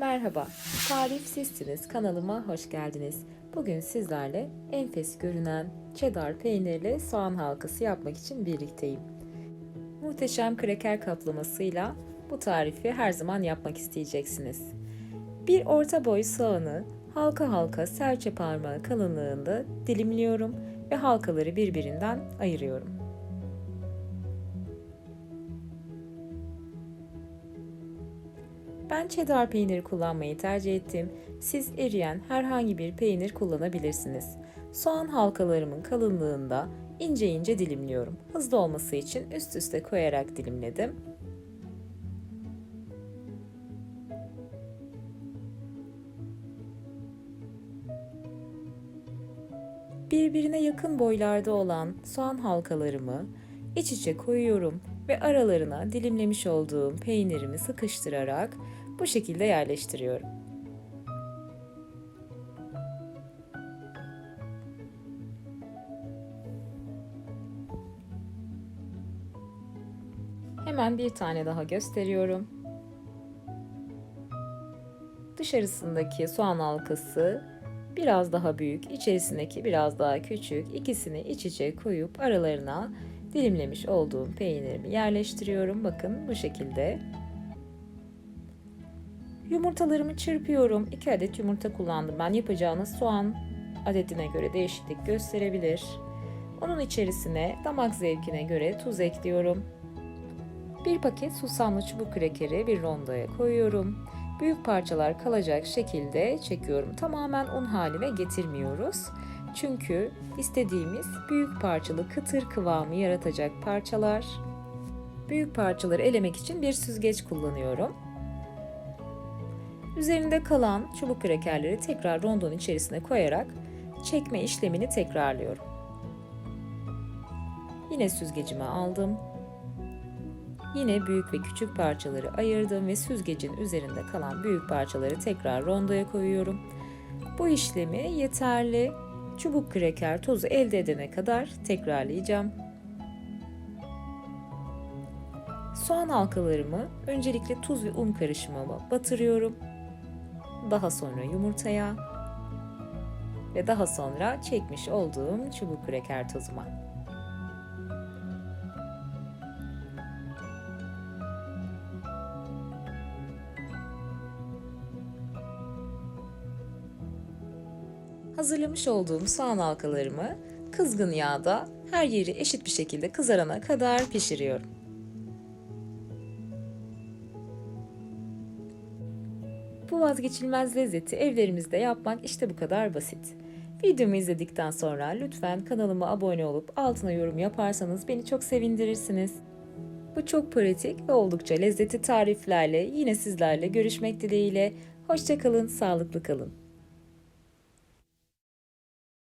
Merhaba, Tarif Sizsiniz kanalıma hoş geldiniz. Bugün sizlerle enfes görünen cheddar peynirli soğan halkası yapmak için birlikteyim. Muhteşem kreker kaplamasıyla bu tarifi her zaman yapmak isteyeceksiniz. Bir orta boy soğanı halka halka serçe parmağı kalınlığında dilimliyorum ve halkaları birbirinden ayırıyorum. Ben cheddar peyniri kullanmayı tercih ettim. Siz eriyen herhangi bir peynir kullanabilirsiniz. Soğan halkalarımın kalınlığında ince ince dilimliyorum. Hızlı olması için üst üste koyarak dilimledim. Birbirine yakın boylarda olan soğan halkalarımı iç içe koyuyorum ve aralarına dilimlemiş olduğum peynirimi sıkıştırarak bu şekilde yerleştiriyorum. Hemen bir tane daha gösteriyorum. Dışarısındaki soğan halkası biraz daha büyük, içerisindeki biraz daha küçük. İkisini iç içe koyup aralarına dilimlemiş olduğum peynirimi yerleştiriyorum. Bakın bu şekilde. Yumurtalarımı çırpıyorum. 2 adet yumurta kullandım. Ben yapacağınız soğan adetine göre değişiklik gösterebilir. Onun içerisine damak zevkine göre tuz ekliyorum. Bir paket susamlı çubuk krekeri bir rondoya koyuyorum. Büyük parçalar kalacak şekilde çekiyorum. Tamamen un haline getirmiyoruz. Çünkü istediğimiz büyük parçalı kıtır kıvamı yaratacak parçalar. Büyük parçaları elemek için bir süzgeç kullanıyorum. Üzerinde kalan çubuk krekerleri tekrar rondonun içerisine koyarak çekme işlemini tekrarlıyorum. Yine süzgecime aldım. Yine büyük ve küçük parçaları ayırdım ve süzgecin üzerinde kalan büyük parçaları tekrar rondoya koyuyorum. Bu işlemi yeterli çubuk kreker tozu elde edene kadar tekrarlayacağım. Soğan halkalarımı öncelikle tuz ve un karışımıma batırıyorum. Daha sonra yumurtaya ve daha sonra çekmiş olduğum çubuk kreker tozuma. Hazırlamış olduğum soğan halkalarımı kızgın yağda her yeri eşit bir şekilde kızarana kadar pişiriyorum. Bu vazgeçilmez lezzeti evlerimizde yapmak işte bu kadar basit. Videomu izledikten sonra lütfen kanalıma abone olup altına yorum yaparsanız beni çok sevindirirsiniz. Bu çok pratik ve oldukça lezzetli tariflerle yine sizlerle görüşmek dileğiyle. Hoşçakalın, sağlıklı kalın.